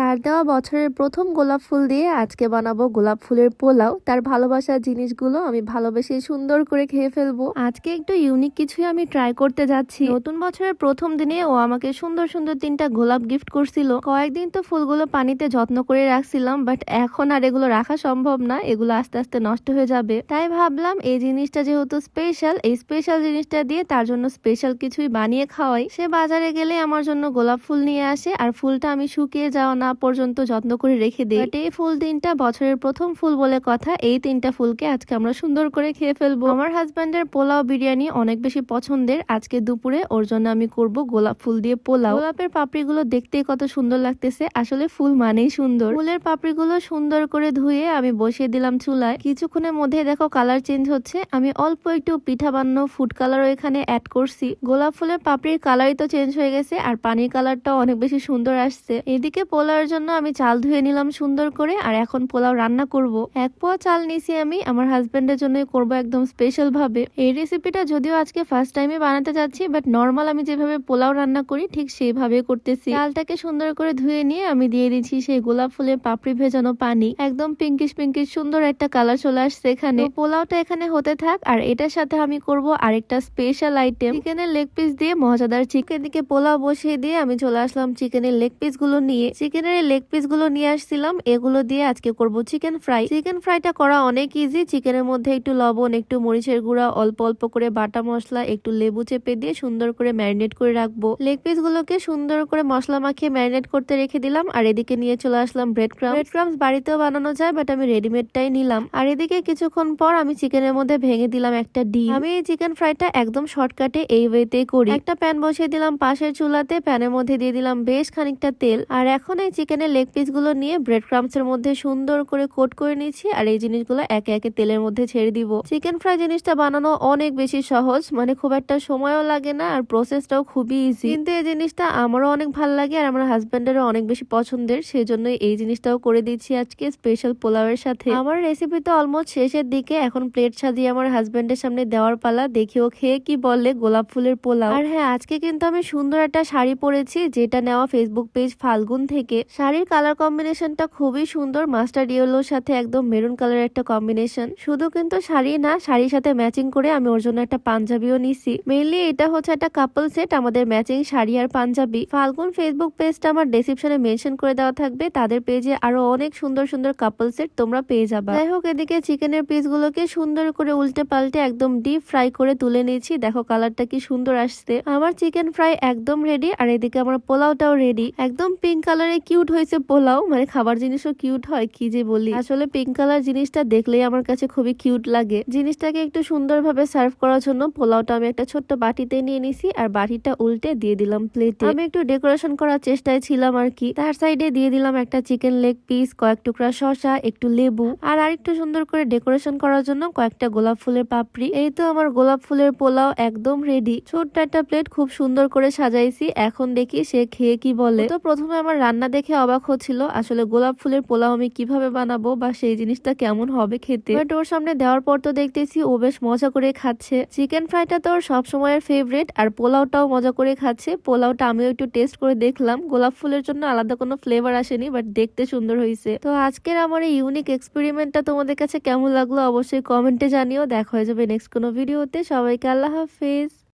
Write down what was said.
তার দেওয়া বছরের প্রথম গোলাপ ফুল দিয়ে আজকে বানাবো গোলাপ ফুলের পোলাও। তার ভালোবাসার জিনিসগুলো আমি ভালোবেসে সুন্দর করে খেয়ে ফেলব। আজকে একটু ইউনিক কিছুই আমি ট্রাই করতে যাচ্ছি। নতুন বছরের প্রথম দিনে ও আমাকে সুন্দর সুন্দর তিনটা গোলাপ গিফট করছিল। কয়েকদিন তো ফুলগুলো পানিতে যত্ন করে রাখছিলাম বাট এখন আর এগুলো রাখা সম্ভব না। এগুলো আস্তে আস্তে নষ্ট হয়ে যাবে। তাই ভাবলাম এই জিনিসটা যেহেতু স্পেশাল এই স্পেশাল জিনিসটা দিয়ে তার জন্য স্পেশাল কিছুই বানিয়ে খাওয়াই। সে বাজারে গেলে আমার জন্য গোলাপ ফুল নিয়ে আসে, আর ফুলটা আমি শুকিয়ে যাওয়া না পর্যন্ত যত্ন করে রেখে দিই এই ফুল তিনটা, বছরের প্রথম ফুল বলে কথা, এই তিনটা ফুলকে আজকে আমরা সুন্দর করে খেয়ে ফেলব। আমার হাজব্যান্ডের পোলাও বিরিয়ানি অনেক বেশি পছন্দের, আজকে দুপুরে ওর জন্য আমি করব গোলাপ ফুল দিয়ে পোলাও। গোলাপের পাপড়িগুলো দেখতেই কত সুন্দর লাগতেছে, আসলে ফুল মানেই সুন্দর। ফুলের পাপড়িগুলো সুন্দর করে ধুয়ে আমি বসিয়ে দিলাম চুলায়। কিছুক্ষণের মধ্যে দেখো কালার চেঞ্জ হচ্ছে, আমি অল্প একটু পিঠা বানানো ফুড কালারও এখানে অ্যাড করছি। গোলাপ ফুলের পাপড়ির কালারই তো চেঞ্জ হয়ে গেছে, আর পানির কালারটাও অনেক বেশি সুন্দর আসছে। এদিকে পোলাওয়ের জন্য আমি চাল ধুয়ে নিলাম সুন্দর করে, আর এখন পোলাও রান্না করব। এক পোয়া চাল নিছি আমি, আমার হাজবেন্ডের জন্যই করব একদম স্পেশাল ভাবে এই রেসিপিটা যদিও আজকে ফার্স্ট টাইমে বানাতে যাচ্ছি বাট নর্মাল আমি যেভাবে পোলাও রান্না করি, ঠিক সেইভাবে করতেছি। চালটাকে সুন্দর করে ধুয়ে নিয়ে আমি দিয়ে দিচ্ছি সেই গোলাপ ফুলের পাপড়ি ভেজানো পানি। একদম পিঙ্কিশ পিঙ্কিশ সুন্দর একটা কালার চলে আসছে এখানে। পোলাওটা এখানে হতে থাক, আর এটার সাথে আমি করব আরেকটা স্পেশাল আইটেম চিকেনের লেগ পিস দিয়ে মজাদার চিকেন দিকে পোলাও বসিয়ে দিয়ে আমি চলে আসলাম চিকেনের লেগ পিসগুলো নিয়ে। চিকেনের লেগ পিসগুলো নিয়ে আসছিলাম। এগুলো দিয়ে আজকে করব চিকেন ফ্রাই চিকেন ফ্রাইটা করা অনেক ইজি চিকেনের মধ্যে একটু লবণ, একটু মরিচের গুঁড়া, অল্প অল্প করে বাটা মশলা, একটু লেবু চেপে দিয়ে সুন্দর করে ম্যারিনেট করে রাখব। লেগ পিস গুলোকে সুন্দর করে মশলা মাখিয়ে ম্যারিনেট করতে রেখে দিলাম। আর এদিকে নিয়ে চলে আসলাম ব্রেড ক্রাম ব্রেড ক্রামস বাড়িতেও বানানো যায় বাট আমি রেডিমেডটাই নিলাম। আর এদিকে কিছুক্ষণ পর আমি চিকেনের মধ্যে ভেঙে দিলাম একটা ডিম। আমি এই চিকেন ফ্রাইটা একদম শর্টকাটে এই ওয়েতেই করি। একটা প্যান বসিয়ে দিলাম পাশের চুলাতে। প্যানের মধ্যে দিয়ে দিলাম বেশ খানিকটা তেল। আর এখন এই চিকেনের লেগ পিসগুলো নিয়ে ব্রেড ক্রামস এর মধ্যে সুন্দর করে কোট করে নিচ্ছি আর এই জিনিসগুলো একে একে তেলের মধ্যে ছেড়ে দিব। চিকেন ফ্রাই জিনিসটা বানানো অনেক বেশি সহজ মানে খুব একটা সময়ও লাগে না আর প্রসেসটাও খুবই ইজি কিন্তু এই জিনিসটা আমারও অনেক ভালো লাগে আর আমার হাজবেন্ডেরও অনেক বেশি পছন্দের সেই জন্য এই জিনিসটাও করে দিচ্ছি আজকে স্পেশাল পোলাওয়ের সাথে। আমার রেসিপি তো অলমোস্ট শেষের দিকে, এখন প্লেট সাজিয়ে আমার হাজবেন্ডের সামনে দেওয়ার পালা, দেখি ও খেয়ে কি বলে গোলাপ ফুলের পোলাও। আর হ্যাঁ আজকে কিন্তু আমি সুন্দর একটা শাড়ি পরেছি, যেটা নেওয়া ফেসবুক পেজ ফাল্গুন থেকে। শাড়ির কালার কম্বিনেশনটা খুবই সুন্দর। মাস্টার ইয়েলোর সাথে একদম মেরুন কালারের একটা কম্বিনেশন শুধু কিন্তু শাড়ি না, শাড়ির সাথে ম্যাচিং করে আমি ওর জন্য একটা পাঞ্জাবিও নিছি। মেইনলি এটা হচ্ছে একটা কাপল সেট আমাদের ম্যাচিং শাড়ি আর পাঞ্জাবি। ফাল্গুন ফেসবুক পেজটা আমার ডেসক্রিপশনে মেনশন করে দেওয়া থাকবে। তাদের পেজে আরও অনেক সুন্দর সুন্দর কাপল সেট তোমরা পেয়ে যাবে। যাই হোক, এদিকে চিকেনের পিস গুলোকে সুন্দর করে উল্টে পাল্টে একদম ডিপ ফ্রাই করে তুলে নিয়েছি। দেখো কালারটা কি সুন্দর আসছে। আমার চিকেন ফ্রাই একদম রেডি আর এদিকে আমার পোলাওটাও রেডি একদম পিঙ্ক কালারে কিউট হয়েছে পোলাও মানে খাবার জিনিসও কিউট হয়, কি যে বলি। আসলে পিঙ্ক কালার জিনিসটা দেখলেই আমার কাছে খুবই কিউট লাগে। জিনিসটাকে একটু সুন্দরভাবে সার্ভ করার জন্য পোলাওটা আমি একটা ছোট্ট বাটিতে নিয়ে নিছি আর বাটিটা উল্টে দিয়ে দিলাম প্লেটে আমি একটু ডেকোরেশন করার চেষ্টায় ছিলাম আর কি। তার সাইডে দিয়ে দিলাম একটা চিকেন লেগ পিস কয়েক টুকরা শসা, একটু লেবু আর আরেকটু সুন্দর করে ডেকোরেশন করার জন্য কয়েকটা গোলাপ ফুলের পাপড়ি। এই তো আমার গোলাপ ফুলের পোলাও একদম রেডি ছোট্ট একটা প্লেট খুব সুন্দর করে সাজাইছি, এখন দেখি সে খেয়ে কি বলে। তো প্রথমে আমার রান্না দেখে অবাক হচ্ছিল, আসলে গোলাপ ফুলের পোলাও আমি কীভাবে বানাবো বা সেই জিনিসটা কেমন হবে খেতে? বাট ওর সামনে দেওয়ার পর তো দেখতেছি ও বেশ মজা করে খাচ্ছে। চিকেন ফ্রাইটা তো ওর সবসময়ের ফেভারিট আর পোলাওটাও মজা করে খাচ্ছে। পোলাওটা আমিও একটু টেস্ট করে দেখলাম। গোলাপ ফুলের জন্য আলাদা কোনো ফ্লেভার আসেনি বাট দেখতে সুন্দর হয়েছে। তো আজকের আমার এই ইউনিক এক্সপেরিমেন্টটা তোমাদের কাছে কেমন লাগল অবশ্যই কমেন্টে জানিও। দেখা হয়ে যাবে নেক্সট কোনো ভিডিওতে সবাইকে আল্লাহ হাফেজ।